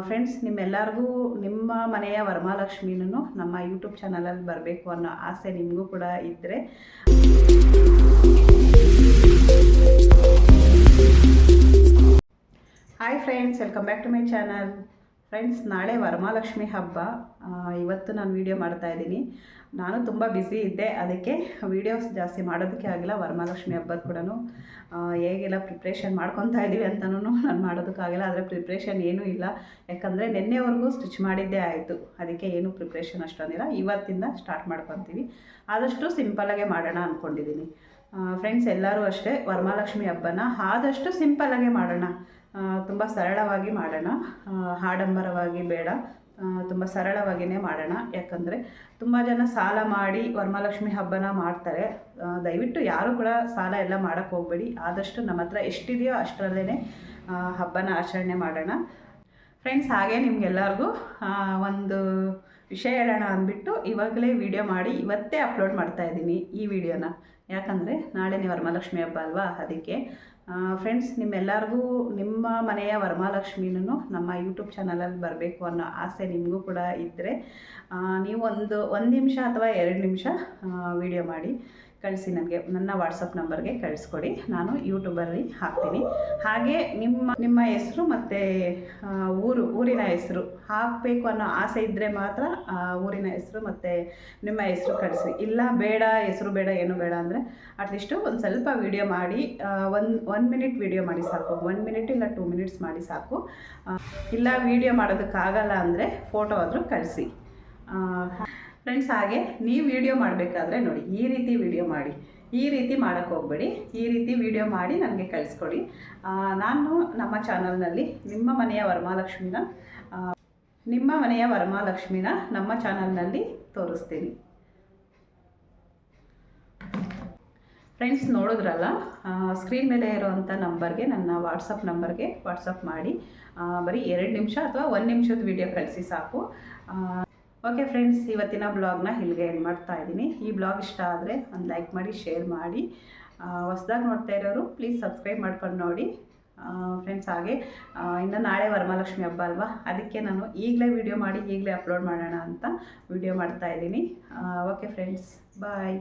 Friends ನಿಮ್ಮೆಲ್ಲರಿಗೂ ನಿಮ್ಮ ಮನೆಯ ವರಮಹಾಲಕ್ಷ್ಮಿನೂ ನಮ್ಮ ಯೂಟ್ಯೂಬ್ ಚಾನಲಲ್ಲಿ ಬರಬೇಕು ಅನ್ನೋ ಆಸೆ ನಿಮಗೂ ಕೂಡ ಇದ್ದರೆ hi friends welcome back to my channel friends ನಾಳೆ ವರಮಹಾಲಕ್ಷ್ಮಿ ಹಬ್ಬ. ಇವತ್ತು ನಾನು ವೀಡಿಯೋ ಮಾಡ್ತಾ ಇದ್ದೀನಿ. ನಾನು ತುಂಬ ಬ್ಯುಸಿ ಇದ್ದೆ. ಅದಕ್ಕೆ ವೀಡಿಯೋಸ್ ಜಾಸ್ತಿ ಮಾಡೋದಕ್ಕೆ ಆಗಿಲ್ಲ. ವರಮಹಾಲಕ್ಷ್ಮಿ ಹಬ್ಬದ ಕೂಡ ಹೇಗೆಲ್ಲ ಪ್ರಿಪ್ರೇಷನ್ ಮಾಡ್ಕೊತಾ ಇದ್ದೀವಿ ಅಂತಲೂ ನಾನು ಮಾಡೋದಕ್ಕಾಗಿಲ್ಲ ಆದರೆ ಪ್ರಿಪ್ರೇಷನ್ ಏನೂ ಇಲ್ಲ. ಯಾಕಂದರೆ ನಿನ್ನೆವರೆಗೂ ಸ್ಟಿಚ್ ಮಾಡಿದ್ದೇ ಆಯಿತು. ಅದಕ್ಕೆ ಏನು ಪ್ರಿಪ್ರೇಷನ್ ಅಷ್ಟೊಂದಿಲ್ಲ ಇವತ್ತಿಂದ ಸ್ಟಾರ್ಟ್ ಮಾಡ್ಕೊತೀವಿ. ಆದಷ್ಟು ಸಿಂಪಲಾಗೆ ಮಾಡೋಣ ಅಂದ್ಕೊಂಡಿದ್ದೀನಿ ಫ್ರೆಂಡ್ಸ್ ಎಲ್ಲರೂ ಅಷ್ಟೇ ವರಮಹಾಲಕ್ಷ್ಮಿ ಹಬ್ಬನ ಆದಷ್ಟು ಸಿಂಪಲಾಗೆ ಮಾಡೋಣ. ತುಂಬ ಸರಳವಾಗಿ ಮಾಡೋಣ. ಆಡಂಬರವಾಗಿ ಬೇಡ. ತುಂಬ ಸರಳವಾಗಿಯೇ ಮಾಡೋಣ. ಯಾಕಂದರೆ ತುಂಬ ಜನ ಸಾಲ ಮಾಡಿ ವರಮಹಾಲಕ್ಷ್ಮಿ ಹಬ್ಬನ ಮಾಡ್ತಾರೆ. ದಯವಿಟ್ಟು ಯಾರು ಕೂಡ ಸಾಲ ಎಲ್ಲ ಮಾಡೋಕ್ಕೆ ಹೋಗಬೇಡಿ. ಆದಷ್ಟು ನಮ್ಮ ಹತ್ರ ಎಷ್ಟಿದೆಯೋ ಅಷ್ಟರಲ್ಲೇ ಹಬ್ಬನ ಆಚರಣೆ ಮಾಡೋಣ. ಫ್ರೆಂಡ್ಸ್ ಹಾಗೆ ನಿಮಗೆಲ್ಲರಿಗೂ ಒಂದು ವಿಷಯ ಹೇಳೋಣ ಅಂದ್ಬಿಟ್ಟು ಇವಾಗಲೇ ವಿಡಿಯೋ ಮಾಡಿ ಇವತ್ತೇ ಅಪ್ಲೋಡ್ ಮಾಡ್ತಾ ಇದ್ದೀನಿ ಈ ವಿಡಿಯೋನ ಯಾಕಂದರೆ ನಾಳೆನೇ ವರಮಹಾಲಕ್ಷ್ಮಿ ಹಬ್ಬ ಅಲ್ವಾ? ಅದಕ್ಕೆ ಫ್ರೆಂಡ್ಸ್ ನಿಮ್ಮೆಲ್ಲರಿಗೂ ನಿಮ್ಮ ಮನೆಯ ವರಮಹಾಲಕ್ಷ್ಮಿನೂ ನಮ್ಮ ಯೂಟ್ಯೂಬ್ ಚಾನಲಲ್ಲಿ ಬರಬೇಕು ಅನ್ನೋ ಆಸೆ ನಿಮಗೂ ಕೂಡ ಇದ್ದರೆ ನೀವು ಒಂದು ಒಂದು ನಿಮಿಷ ಅಥವಾ ಎರಡು ನಿಮಿಷ ವಿಡಿಯೋ ಮಾಡಿ. ಕಳಿಸಿ ನನಗೆ, ನನ್ನ ವಾಟ್ಸಪ್ ನಂಬರ್ಗೆ ಕಳಿಸ್ಕೊಡಿ. ನಾನು ಯೂಟ್ಯೂಬಲ್ಲಿ ಹಾಕ್ತೀನಿ. ಹಾಗೆ ನಿಮ್ಮ ನಿಮ್ಮ ಹೆಸರು ಮತ್ತು ಊರು, ಊರಿನ ಹೆಸರು ಹಾಕಬೇಕು ಅನ್ನೋ ಆಸೆ ಇದ್ದರೆ ಮಾತ್ರ ಊರಿನ ಹೆಸರು ಮತ್ತು ನಿಮ್ಮ ಹೆಸರು ಕಳಿಸಿ ಇಲ್ಲ ಬೇಡ, ಹೆಸರು ಬೇಡ, ಏನು ಬೇಡ ಅಂದರೆ ಅಟ್ಲೀಸ್ಟು ಒಂದು ಸ್ವಲ್ಪ ವಿಡಿಯೋ ಮಾಡಿ ಒಂದು ಒನ್ ಮಿನಿಟ್ ವಿಡಿಯೋ ಮಾಡಿ ಸಾಕು. ಒನ್ ಮಿನಿಟ್ ಇಲ್ಲ ಟೂ ಮಿನಿಟ್ಸ್ ಮಾಡಿ ಸಾಕು. ಇಲ್ಲ ವಿಡಿಯೋ ಮಾಡೋದಕ್ಕಾಗಲ್ಲ ಅಂದರೆ ಫೋಟೋ ಆದರೂ ಕಳಿಸಿ. ಫ್ರೆಂಡ್ಸ್ ಹಾಗೆ ನೀವು ವಿಡಿಯೋ ಮಾಡಬೇಕಾದ್ರೆ ನೋಡಿ, ಈ ರೀತಿ ವಿಡಿಯೋ ಮಾಡಿ, ಈ ರೀತಿ ಮಾಡೋಕ್ಕೆ ಹೋಗಬೇಡಿ, ಈ ರೀತಿ ವಿಡಿಯೋ ಮಾಡಿ ನನಗೆ ಕಳಿಸ್ಕೊಡಿ. ನಾನು ನಮ್ಮ ಚಾನಲ್ನಲ್ಲಿ ನಿಮ್ಮ ಮನೆಯ ವರಮಹಾಲಕ್ಷ್ಮಿನ ನಿಮ್ಮ ಮನೆಯ ವರಮಹಾಲಕ್ಷ್ಮಿನ ನಮ್ಮ ಚಾನಲ್ನಲ್ಲಿ ತೋರಿಸ್ತೀನಿ. ಫ್ರೆಂಡ್ಸ್ ನೋಡಿದ್ರಲ್ಲ ಸ್ಕ್ರೀನ್ ಮೇಲೆ ಇರೋವಂಥ ನಂಬರ್ಗೆ ನನ್ನ ವಾಟ್ಸಪ್ ನಂಬರ್ಗೆ ವಾಟ್ಸಪ್ ಮಾಡಿ ಬರೀ ಎರಡು ನಿಮಿಷ ಅಥವಾ ಒಂದು ನಿಮಿಷದ ವಿಡಿಯೋ ಕಳಿಸಿ ಸಾಕು. ಓಕೆ ಫ್ರೆಂಡ್ಸ್ ಇವತ್ತಿನ ಬ್ಲಾಗ್ನ ಇಲ್ಲಿಗೆ ಎಂಡ್ ಮಾಡ್ತಾ ಇದ್ದೀನಿ. ಈ ಬ್ಲಾಗ್ ಇಷ್ಟ ಆದರೆ ಒಂದು ಲೈಕ್ ಮಾಡಿ ಶೇರ್ ಮಾಡಿ. ಹೊಸ್ದಾಗಿ ನೋಡ್ತಾ ಇರೋರು ಪ್ಲೀಸ್ ಸಬ್ಸ್ಕ್ರೈಬ್ ಮಾಡ್ಕೊಂಡು ನೋಡಿ. ಫ್ರೆಂಡ್ಸ್ ಹಾಗೆ ಇನ್ನು ನಾಳೆ ವರಮಹಾಲಕ್ಷ್ಮಿ ಹಬ್ಬ ಅಲ್ವಾ? ಅದಕ್ಕೆ ನಾನು ಈಗಲೇ ವಿಡಿಯೋ ಮಾಡಿ, ಈಗಲೇ ಅಪ್ಲೋಡ್ ಮಾಡೋಣ ಅಂತ ವಿಡಿಯೋ ಮಾಡ್ತಾ ಇದ್ದೀನಿ. Okay friends bye